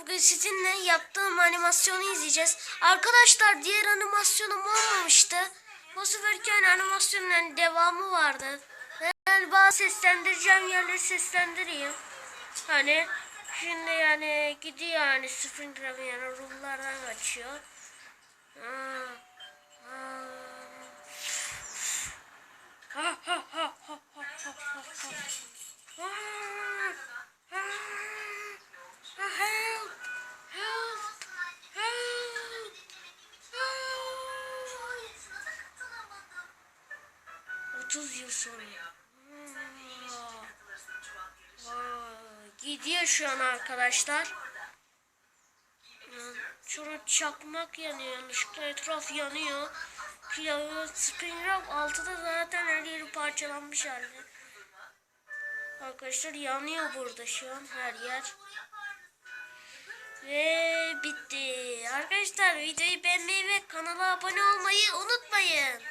Bugün sizinle yaptığım animasyonu izleyeceğiz. Arkadaşlar diğer animasyonum olmamıştı. Bu seferki animasyonun devamı vardı. Galiba seslendireceğim yerleri seslendireyim. Hani şimdi yani gidiyor yani Springtrap yani ruhlardan kaçıyor. Aa. Ha, 30 yıl sonra. Gidiyor şu an arkadaşlar. Şurada çakmak yanıyor yanlışlıkla etraf yanıyor. Pilavı Springtrap altıda zaten her yeri parçalanmış halde. Arkadaşlar yanıyor burada şu an her yer. Ve bitti. Arkadaşlar videoyu beğenmeyi ve kanala abone olmayı unutmayın.